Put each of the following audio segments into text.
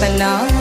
ပနာ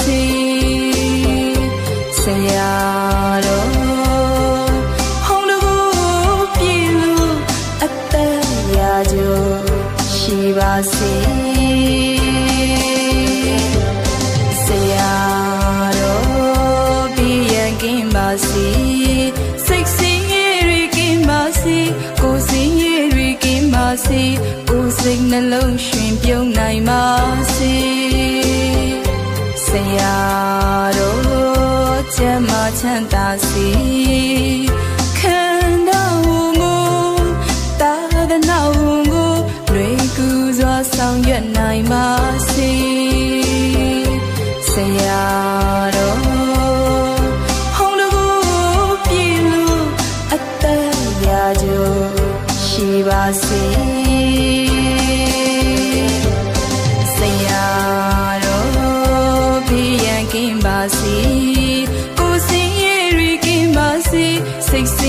စေဆရာတော်ဟောင်းတကူပြေလို့အသက်ရာကျော်ရှိပါစေဆရာတော်ပြီးရင်ကင်းပါစီစိတ်ဆင်းရဲတွေကင်းပါစီကိုယ်ဆင်းရဲတွေကင်းပါစီကိုယ်စိတ်နှလုံး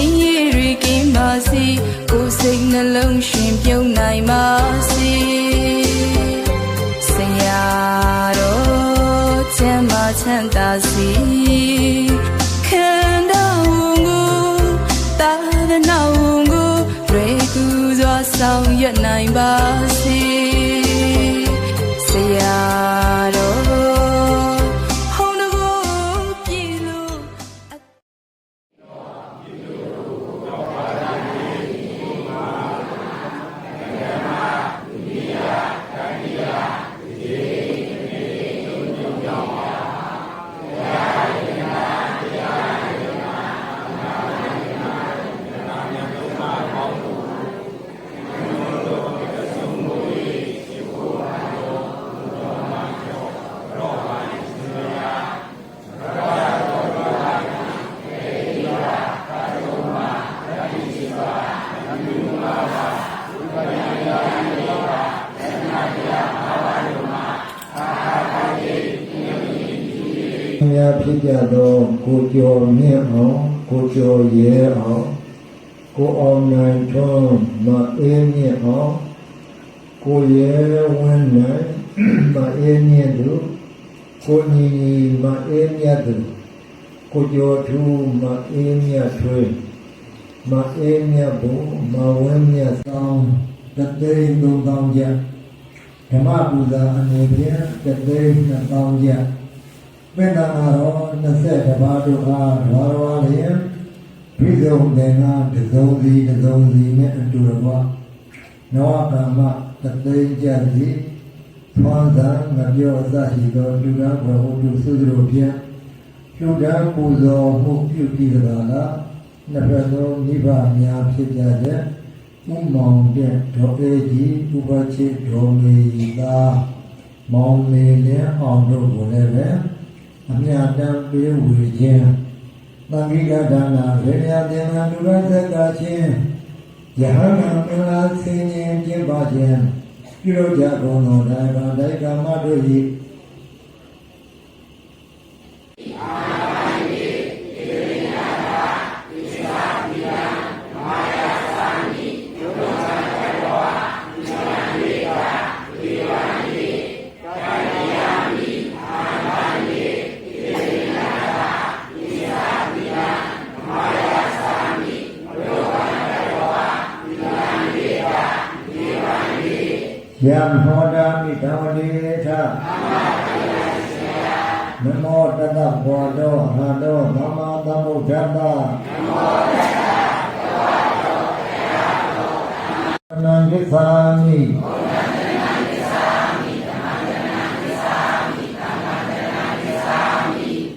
င်ရရီကင်းပါစေကိုယ်စိတ်နှလုံးရှင်ပြုံးနိုင်ပါစေဆရာတော်ကျမ်းမာချမ်းသာစီခန္ဓာဝန်ကိုသာသနာဝန်ကိုရေကူစွာဆောင်ရွက်နိုင်ပါစေ များဖြစ်ကြသောကိုကျော်မြင့်အောင်ကိုကျော်ရဲအောင်ကိုအောင်နိုင်ထွန်းမအေးမြင့်အောင်ကိုရဲဝင်းနိုင်မအေးမြင့်သူကိုညီညီမအေးမြတ်သူကိုကျော်ထူးမအေးမြတ်ထွေးမအေးမြတ်ဘုမဝင်းမြတ်ဆောင်တသိန်းသုံးသောင်းကျပ်ဓမ္မပူဇာအနေဖြင့်တသိန်းနှစ်သောင်းကျပ် မေတ္တာတော်20ပါးတို့အားဓဝရဝလျင်ပြည့်စုံတဲ့ငါတစုံစီတစုံစီနဲ့အတူတကွနောကမ္မတသိဉ္ကြစီသွမ်းသာငပြောအစရှိသောလူသားဘဝတုသုဒ္ဓတို့ဖြင့်ပြုတန်းပူဇော်မှုပြုပြီးကြတာလားနှစ်ဖက်သောမိဘများဖြစ်ကြတဲ့ဥမောင်တဲ့ဒေါ်အေးကြီးဥပချေဒေါ်မေသာမောင်မေလင်းအောင်တို့ကိုလည်းပဲ အမြတ်တမ်းပေးဝေခြင်းသံဃိကဒါနာရေမြသင်္ဃလူရသက်ကချင်းယဟန်မင်္ဂလာဆင်းခြင်းကျင့်ပါခြင်းပြုလုပ်ကြကုန်သောဒါကဒိုက်ကမတို့၏ ဟောတာမိတဝတိထနမောတတ္တဘောတောအရဟတောသမ္မာသမ္ဗုဒ္ဓတ္တနမောတတ္တဘောတောအရဟတောသမ္မာသမ္ဗုဒ္ဓတ္တနံကိသာမိ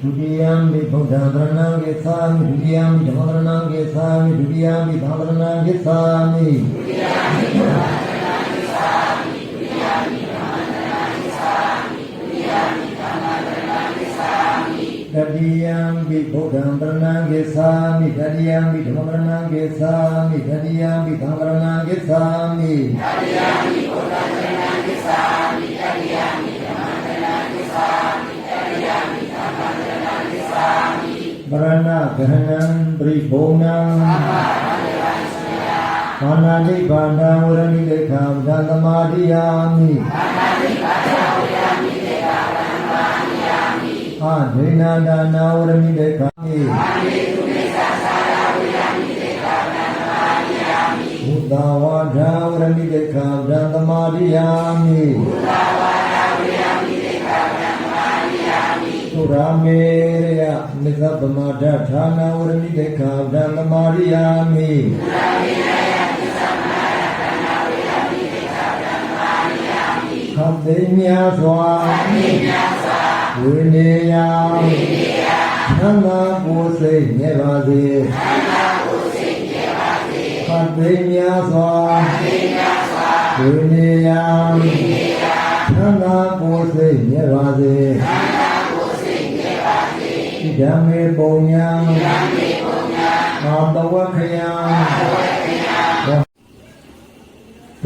ဒုတိယံမိဗုဒ္ဓံသရဏံကိသာမိဒုတိယံမိဓမ္မသရဏံကိသာမိဒုတိယံမိသံသရဏံကိသာမိဒုတိယံမိ တတိယံဘိဗုဒ္ဓံပရဏံကိသာမိတတိယံဘိဓမ္မပရဏံကိသာမိတတိယံဘိသံပရ ဏံကိသာမိတတိယံဘိဗုဒ္ဓံပရဏံကိသာမိတတိယံဘိဓမ္မပရဏံကိသာမိတတိယံဘိသံပရဏံကိသာမိပရဏဂဟနံပရိဘုံနံဘာနာတိဘာဏံဝရဏိလေခံဓမ္သမာတိယာမိအာဒိနာဒါနာဝရဏိလေခံမိဘုဒ္ဓဝါဒဝရဏိလေခံဓမ္သမာတိယာမိဘုဒ္ဓဝါဒဝရဏိလေခံဓမ္သမာတိယာမိသုရာမေရယမိသဗ္ဗမဒဌာနာဝရဏိလေခံဓမ္သမာတိယာမိသုရာမေရယမိသဗ္ဗမဒဌာနာဝရဏိလေခံဓမ္သမာတိယာမိခတ်သိမြာစွာခတ်သိမြာစွာ ဝိနေယဝိနေယသံဃာကိုယ်စိတ်မြဲပါစေသံဃာကိုယ်စိတ်မြဲပါစေခတ်သိမြာစွာခတ်သိမြာစွာဝိနေယဝိနေယသံဃာကိုယ်စိတ်မြဲပါစေသံဃာကိုယ်စိတ်မြဲပါစေဓမ္မေပုံညာဓမ္မေပုံညာအာတဝခယံ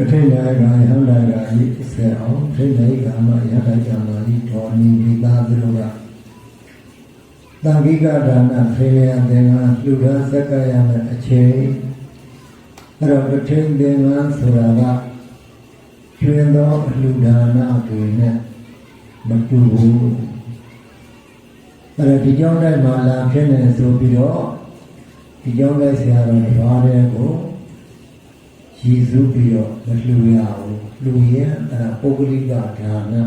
ကထိန်နာကယဟန္တာကဤစေအောင်ထိန်နေကမယဟန္တာကမဤတော်နိမိသားသူတို့ကတံခိကဒါနဖေယံသင်္ကန်းလူသားစက္ကရမယ်အချိန်အဲ့တော့ကထိန်သင်္ကန်းဆိုတာကကျွင်သောအလှူဒါနတွေနဲ့မတူဘူးအဲ့တော့ဒီကြောင့်တိုင်းမှာလာဖြစ်နေဆိုပြီးတော့ဒီကြောင့်တိုင်းဆရာတော်တစ်ပါးတည်းကို ရည်စူးပြီးတော့မလှူရဘူးလှူရင်အဲ့ဒါပုဂ္ဂလိကဒါနဒါ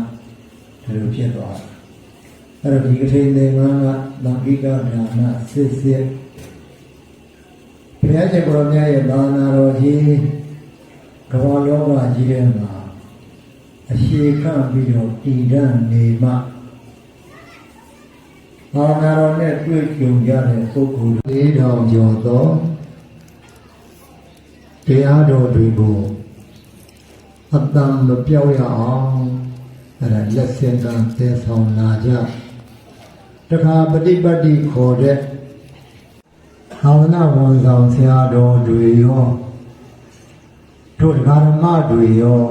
လိုဖြစ်သွားတယ်အဲ့တော့ဒီကထိန်သင်္ကန်းကသံဃိကဒါနစစ်စစ်ဘုရားရှင်ကိုယ်တော်မြတ်ရဲ့သာသနာတော်ကြီးကမ္ဘာလောကကြီးထဲမှာအရှိကပြီးတော့တည်တံ့နေမှသာသနာတော်နဲ့တွေ့ကြုံကြတဲ့ပုဂ္ဂိုလ်လေးတော်ကျော်သော တရားတော်တွေကိုအတန်မပြောက်ရအောင်အဲ့ဒါလက်ဆင့်ကမ်းသယ်ဆောင်လာကြတခါပฏิပတ်တိခေါ်တဲ့သာသနာဝန်ဆောင်ဆရာတော်တွေရောတို့ဓမ္မတွေရော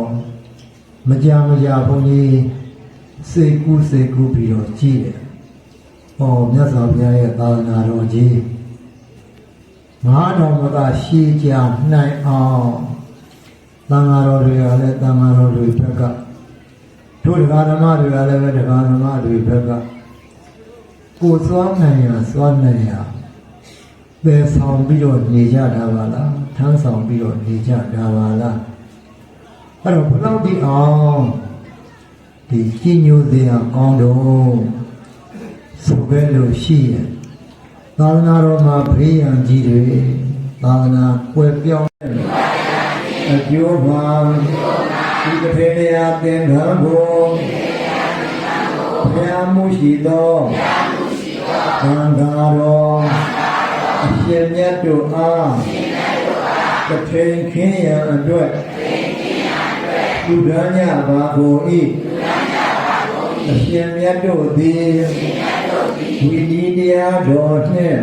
မကြမကြဘုန်းကြီးစိတ်ကူးစိတ်ကူးပြီးတော့ကြည်တယ်။ဟောမြတ်စွာဘုရားရဲ့သာသနာတော်ကြီး ငါးတော်မကရှည်ကြနိုင်အောင်သံဃာတော်တွေကလည်းသံဃာတော်တွေဘက်ကတို့ဓမ္မတွေကလည်းပဲဓမ္မတွေဘက်ကကိုယ်သွားနိုင်ရသွားနိုင်ရပယ်ဆောင်ပြီးတော့နေကြတာပါလားထမ်းဆောင်ပြီးတော့နေကြတာပါလားအဲ့တော့ဘယ်လောက်ဒီအောင်ဒီကြီးညိုစရာကောင်းတော့ဆိုခဲ့လို့ရှိရင် သာသနာတော်မှာဖေးရန်ကြီးတွေသာသနာကွယ်ပြောင်းတဲ့အကျိုးပါဒီကထေရယာသင်္ကန်းကိုဘုရားမှုရှိသောသံဃာတော်အရှင်မြတ်တို့အားကထိန်ခင်းရန်အတွက်လူဒန်းညပါကိုဤလူဒန်းညပါအရှင်မြတ်တို့သည် ဝိနည်းတရားတော်နှင့်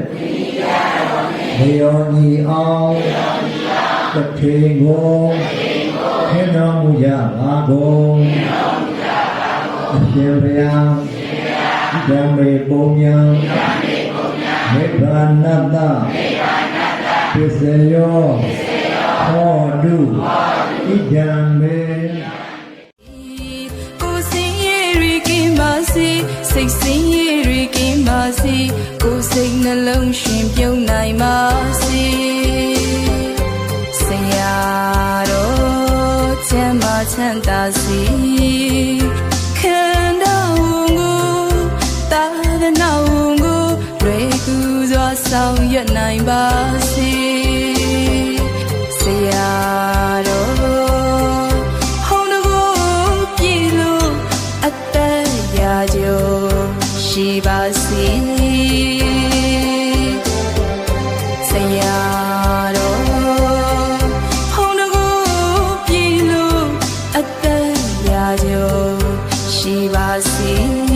ဘယောညီအောင်တထေကိုခင်းတော်မူကြပါကုန်အရှင်ဘုရားဓမ္မေပုံညာနိဗ္ဗာနတ္တပစ္စယောဟောတုဣဒံမေကိုယ်စင်ရည်ကင်းပါစေစိတ်စင်ရည်ကင်းပါစေ ကိုယ်စိတ်နှလုံးရှင်ပြုံးနိုင်ပါစေဆရာတော်ချမ်းသာချမ်းသာ ရှိ